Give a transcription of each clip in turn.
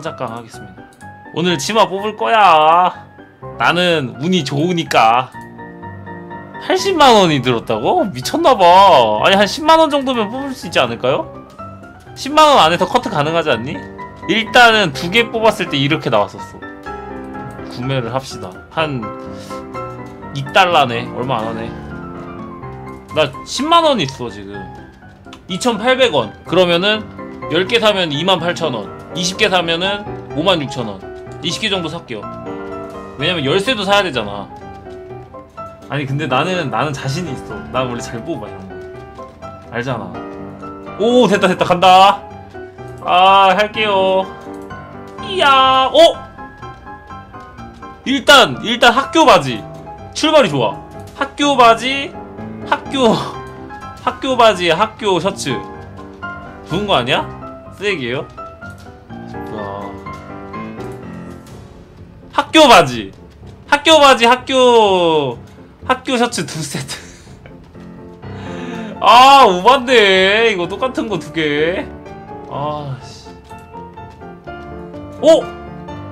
깡작깡 하겠습니다. 오늘 치마 뽑을 거야. 나는 운이 좋으니까. 80만 원이 들었다고? 미쳤나봐. 아니 한 10만 원 정도면 뽑을 수 있지 않을까요? 10만 원 안에서 커트 가능하지 않니? 일단은 두 개 뽑았을 때 이렇게 나왔었어. 구매를 합시다. 한 2달러네. 얼마 안 하네. 나 10만 원 있어 지금. 2,800원. 그러면은 10개 사면 28,000원. 20개 사면은 56,000원. 20개 정도 살게요. 왜냐면 열쇠도 사야 되잖아. 아니 근데 나는 나는 자신이 있어. 나 원래 잘 뽑아 이런 거. 알잖아. 오 됐다 됐다 간다. 아 할게요. 이야 어 일단 일단 학교 바지 출발이 좋아. 학교 바지 학교 학교 바지 학교 셔츠 좋은 거 아니야? 쓰레기예요? 학교 바지. 학교 바지 학교 학교 셔츠 두 세트. 아 오반데. 이거 똑같은 거 두개. 아 씨. 오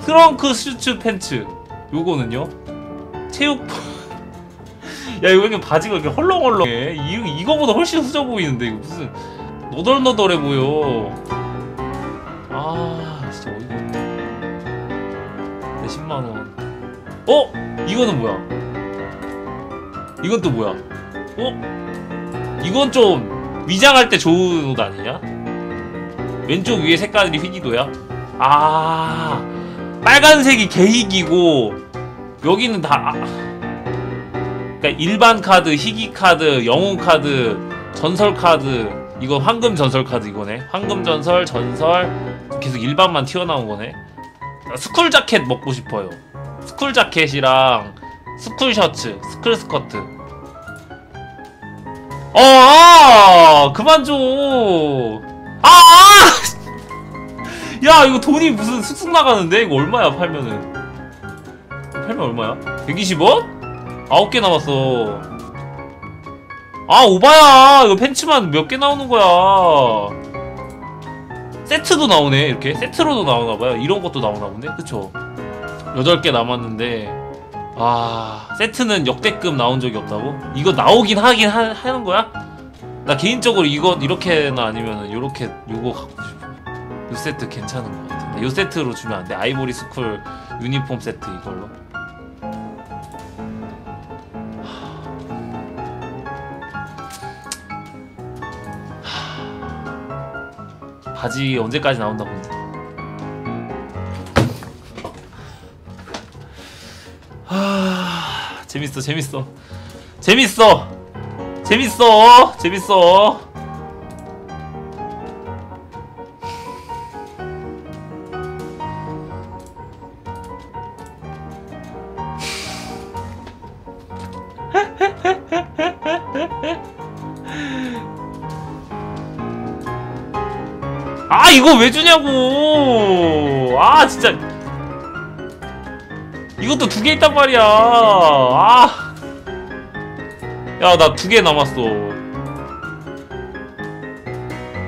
트렁크 슈츠 팬츠. 요거는요? 체육 야 이거 왜 바지가 이렇게 헐렁헐렁해. 이, 이거보다 훨씬 후져 보이는데 이거 무슨. 너덜너덜해 보여. 아 진짜 어이가 없네. 내 10만원 어? 이거는 뭐야 이건 또 뭐야 어? 이건 좀 위장할 때 좋은 옷 아니냐? 왼쪽 위에 색깔이 휘기도야? 아 빨간색이 개희기고 여기는 다 아, 그러니까 일반 카드, 희귀 카드, 영웅 카드, 전설 카드 이거 황금 전설 카드 이거네 황금 전설, 전설 계속 일반만 튀어나온 거네 스쿨 자켓 먹고 싶어요 스쿨 자켓이랑 스쿨 셔츠, 스쿨 스커트 어, 아, 그만 좀. 아, 아! 야, 이거 돈이 무슨 쑥쑥 나가는데? 이거 얼마야, 팔면은? 팔면 얼마야? 120원? 9개 남았어. 아, 오바야. 이거 팬츠만 몇 개 나오는 거야. 세트도 나오네, 이렇게. 세트로도 나오나봐요. 이런 것도 나오나 본데? 그쵸? 8개 남았는데. 아 세트는 역대급 나온 적이 없다고? 이거 나오긴 하긴 하, 하는 거야? 나 개인적으로 이거 이렇게나 아니면은 요렇게 요거 갖고 싶어 요 세트 괜찮은 것 같은데 요 세트로 주면 안 돼? 아이보리 스쿨 유니폼 세트 이걸로 바지 언제까지 나온다 본데. 하... 재밌어 재밌어. 재밌어. 재밌어. 재밌어 아 이거 왜 주냐고. 아 진짜. 이것도 두 개 있단 말이야. 아. 야 나 두 개 남았어.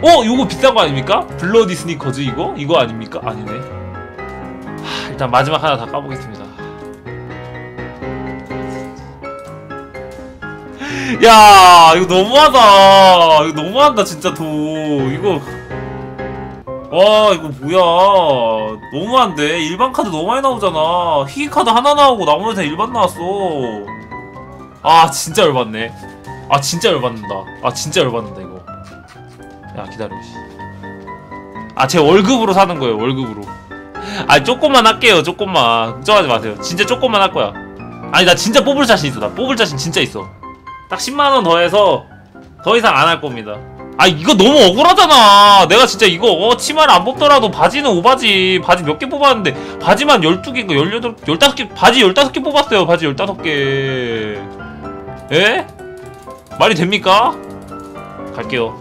어? 요거 비싼 거 아닙니까? 블러디 스니커즈 이거? 이거 아닙니까? 아니네. 하, 일단 마지막 하나 다 까보겠습니다. 야 이거 너무하다. 이거 너무한다 진짜 도 이거 와 이거 뭐야? 너무한데? 일반 카드 너무 많이 나오잖아. 희귀 카드 하나 나오고 나머지 다 일반 나왔어. 아 진짜 열받네. 아 진짜 열받는다. 아 진짜 열받는다 이거. 야 기다려 아제 월급으로 사는 거예요 월급으로. 아 조금만 할게요 조금만. 걱정하지 마세요. 진짜 조금만 할 거야. 아니 나 진짜 뽑을 자신 있어. 나 뽑을 자신 진짜 있어. 딱 10만원 더해서 더 이상 안 할 겁니다 아 이거 너무 억울하잖아. 내가 진짜 이거 어, 치마를 안 뽑더라도 바지는 오바지. 바지 몇 개 뽑았는데 바지만 12개인가 18, 15개 바지 15개 뽑았어요 바지 15개. 에? 말이 됩니까? 갈게요.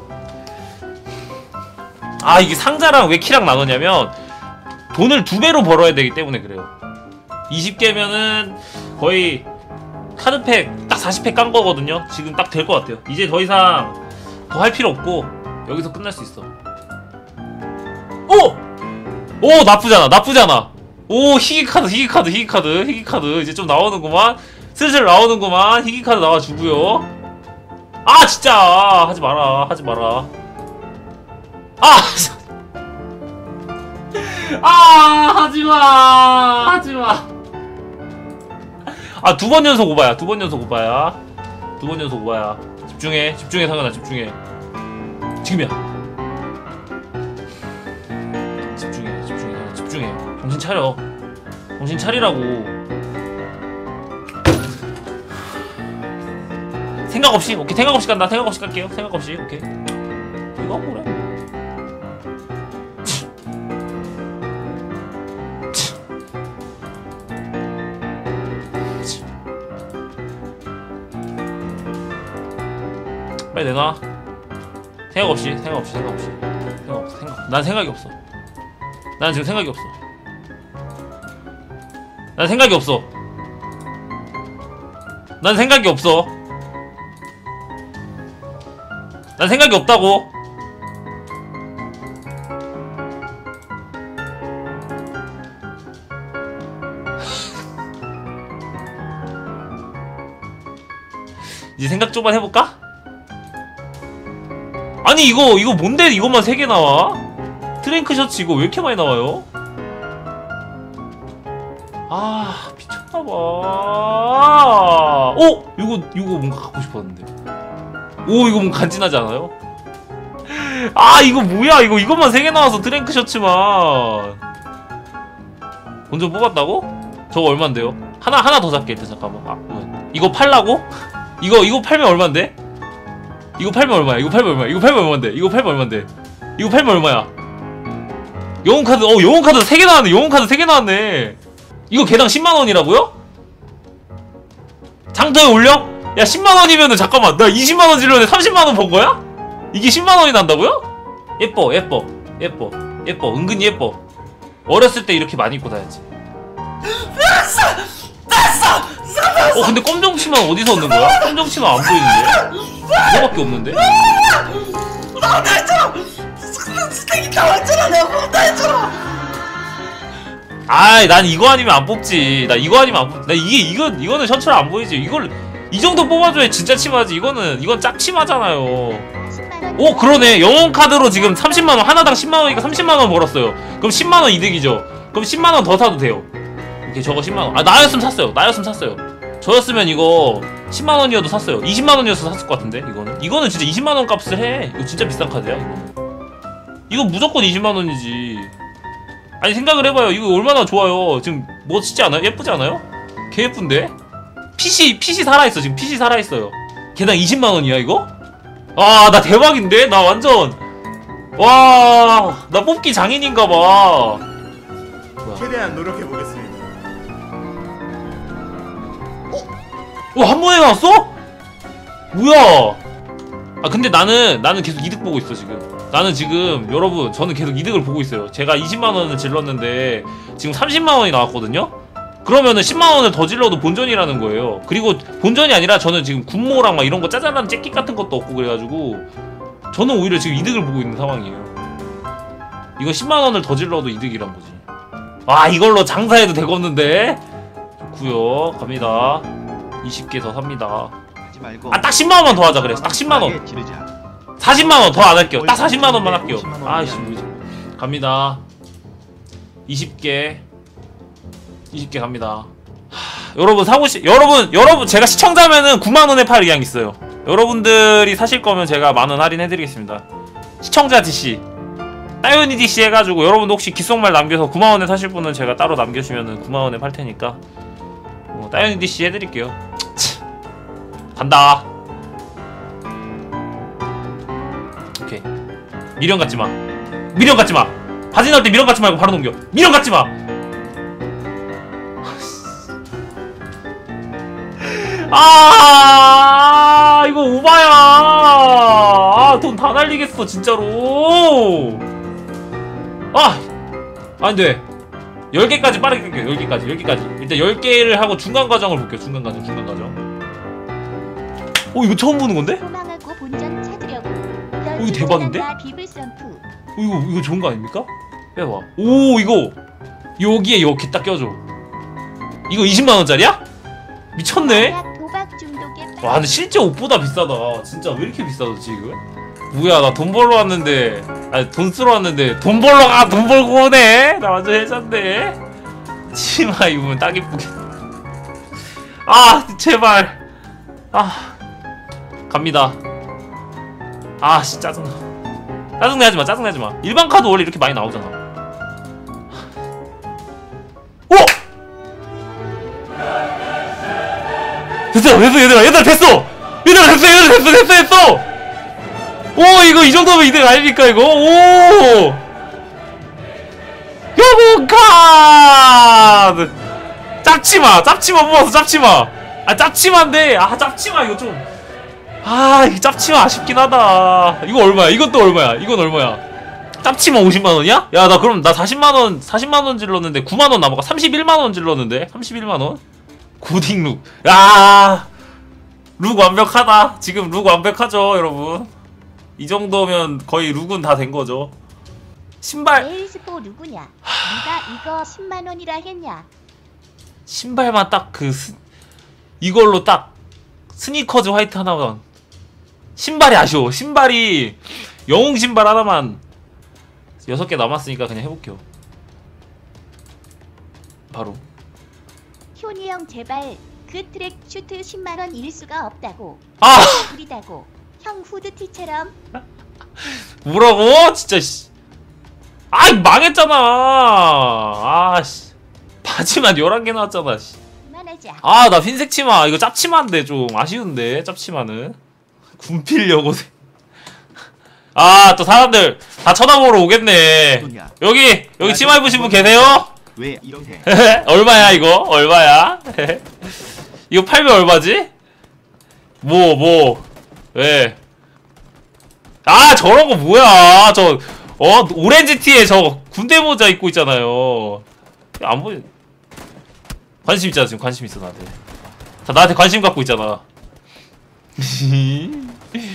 아 이게 상자랑 왜 키랑 나누냐면 돈을 두 배로 벌어야 되기 때문에 그래요. 20개면은 거의 카드팩 딱 40팩 깐 거거든요. 지금 딱 될 것 같아요. 이제 더 이상 더 할 필요 없고 여기서 끝날 수 있어. 오! 오 나쁘잖아 나쁘잖아. 오 희귀 카드 희귀 카드 희귀 카드 희귀 카드. 이제 좀 나오는구만. 슬슬 나오는구만. 희귀 카드 나와주고요. 아 진짜. 하지 마라 하지 마라. 아! 아, 하지마. 하지마. 아 두 번 연속 오바야 두 번 연속 오바야. 두 번 연속 오바야 집중해. 집중해 상현아 집중해. 지금이야. 집중해 집중해 상현아, 집중해. 정신 차려. 정신 차리라고. 생각 없이 오케이. 생각 없이 간다. 생각 없이 갈게요. 생각 없이. 오케이. 이거 그래 빨리 내놔. 생각 없이 생각 없이 생각 없이. 생각 없어 생각 난 생각이 없어. 난 지금 생각이 없어. 난 생각이 없어. 난 생각이 없어. 난 생각이 없다고. 이제 생각 좀만 해볼까? 아니 이거 이거 뭔데 이것만 세개 나와? 트랭크 셔츠 이거 왜 이렇게 많이 나와요? 아 미쳤나봐. 오 이거 이거 뭔가 갖고 싶었는데. 오 이거 뭔가 간지나지 않아요? 아 이거 뭐야 이거 이것만 세개 나와서 트랭크 셔츠만. 먼저 뽑았다고? 저거 얼만데요? 하나 하나 더 살게 일단 잠깐만. 아 왜? 이거 팔라고? 이거 이거 팔면 얼만데? 이거 팔면 얼마야? 이거 팔면 얼마야? 이거 팔면 얼마인데? 이거 팔면 얼마인데? 이거 팔면 얼마야? 영웅 카드, 어, 영웅 카드 3개 나왔네. 영웅 카드 3개 나왔네. 이거 개당 10만 원이라고요? 장터에 올려? 야, 10만 원이면은 잠깐만. 나 20만 원 질렀는데 30만 원 번 거야? 이게 10만 원이 난다고요? 예뻐, 예뻐, 예뻐, 예뻐. 은근히 예뻐. 어렸을 때 이렇게 많이 입고 다녔지. 어, 근데 검정치마는 어디서 얻는 거야? 검정치마 안 보이는데? 이거밖에 없는데? 나온다 했잖아! 스택이 나왔잖아! 내가 나온다 했잖아! 아이 난 이거 아니면 안 뽑지 나 이거 아니면 안 뽑지 나 이게 이거 이거는 셔츠로 안 보이지 이걸 이 정도 뽑아줘야 진짜 치마지 이거는 이건 짝치마잖아요 오 그러네 영웅 카드로 지금 30만원 하나당 10만원이니까 30만원 벌었어요 그럼 10만원 이득이죠 그럼 10만원 더 사도 돼요 이렇게 저거 10만원 아 나였으면 샀어요 나였으면 샀어요 저였으면 이거 10만원이어도 샀어요. 20만원이어서 샀을 것 같은데 이거는? 이거는 진짜 20만원 값을 해. 이거 진짜 비싼 카드야 이거는 이거 무조건 20만원이지. 아니 생각을 해봐요. 이거 얼마나 좋아요. 지금 멋있지 않아요? 예쁘지 않아요? 개 예쁜데? 핏이 핏이 살아있어 지금. 핏이 살아있어요. 개당 20만원이야 이거? 아 나 대박인데? 나 완전. 와 나 뽑기 장인인가봐. 최대한 노력해보겠 습니다. 어, 한 번에 나왔어? 뭐야? 아, 근데 나는, 나는 계속 이득 보고 있어, 지금. 나는 지금, 여러분, 저는 계속 이득을 보고 있어요. 제가 20만원을 질렀는데, 지금 30만원이 나왔거든요? 그러면은 10만원을 더 질러도 본전이라는 거예요. 그리고 본전이 아니라 저는 지금 군모랑 막 이런 거 짜잘한 잭킷 같은 것도 없고 그래가지고, 저는 오히려 지금 이득을 보고 있는 상황이에요. 이거 10만원을 더 질러도 이득이란 거지. 아, 이걸로 장사해도 되겠는데? 좋구요. 갑니다. 20개 더 삽니다. 하지 말고 아 딱 10만 원만 더 하자 그래. 딱 10만 원. 지르자. 40만 원 더 안 할게요. 딱 40만 원만 할게요. 아이씨. 뭐지. 갑니다. 20개. 20개 갑니다. 하, 여러분 사고 시 여러분 여러분 제가 시청자면은 9만 원에 팔 의향 있어요. 여러분들이 사실 거면 제가 만원 할인해 드리겠습니다. 시청자 DC 따윤이 DC 해가지고 여러분도 혹시 귓속말 남겨서 9만 원에 사실 분은 제가 따로 남겨주면은 9만 원에 팔 테니까 어, 따윤이 DC 해드릴게요. 간다. 오케이. 미련 갖지 마. 미련 갖지 마. 바지 나올 때 미련 갖지 말고 바로 넘겨. 미련 갖지 마. 아, 이거 오바야. 아, 돈 다 날리겠어, 진짜로. 아, 안 돼. 10개까지 빠르게 갈게요. 10개까지, 10개까지. 일단 10개를 하고 중간 과정을 볼게요. 중간 과정, 중간 과정. 어, 이거 처음 보는 건데? 본전 찾으려고. 이거 대박인데? 어, 이거 이거 좋은 거 아닙니까? 빼봐. 오 이거! 여기에 이렇게 딱 껴줘. 이거 20만 원짜리야? 미쳤네. 마약 도박 중독에 와 근데 실제 옷보다 비싸다. 진짜 왜 이렇게 비싸졌지 지금? 뭐야 나 돈 벌러 왔는데. 아니 돈 쓰러 왔는데. 돈 벌러 가! 돈 벌고 오네! 나 완전 해잔데. 치마 입으면 딱 이쁘게. 아 제발. 아 갑니다. 아씨 짜증나. 짜증내지마 짜증내지마. 일반 카드 원래 이렇게 많이 나오잖아. 오! 됐어 됐어 얘들아 얘들아 됐어! 얘들아 됐어 얘들아 됐어 됐어 됐어 오 이거 이 정도면 이득 아닙니까 이거? 오! 여고 카드! 짭치마 짭치마 뽑아서 짭치마. 아 짭치마인데 아 짭치마 이거 좀 아 이거 짭치마 아쉽긴 하다. 이거 얼마야? 이것도 얼마야? 이건 얼마야? 짭치마 50만원이야? 야 나 그럼 나 40만원 40만원 질렀는데 9만원 남아가 31만원 질렀는데? 31만원? 고딩룩. 야룩 완벽하다. 지금 룩 완벽하죠 여러분. 이 정도면 거의 룩은 다 된 거죠. 신발. 에일스포 누구냐? 네가 이거 10만 원이라 했냐? 신발만 딱 그 이걸로 딱 스니커즈 화이트 하나만 신발이 아쉬워 신발이 영웅 신발 하나만 여섯 개 남았으니까 그냥 해볼게요 바로 효니 형 제발 그 트랙 슈트 10만 원일 수가 없다고. 아 구리다고. 형 후드티처럼 뭐라고 진짜 씨. 아이 망했잖아 아씨 바지만 11개 나왔잖아 씨. 그만하자. 아, 나 흰색 치마. 이거 짭치마인데 좀 아쉬운데, 짭치마는. 군필려고. 아, 또 사람들 다 쳐다보러 오겠네. 여기, 여기 치마 입으신 분 계세요? 왜 이렇게? 얼마야, 이거? 얼마야? 이거 팔면 얼마지? 뭐, 뭐. 왜? 아, 저런 거 뭐야. 저, 어, 오렌지 티에 저 군대 모자 입고 있잖아요. 안 보이, 관심 있잖아 지금 관심 있어 나한테 다 나한테 관심 갖고 있잖아 Sim.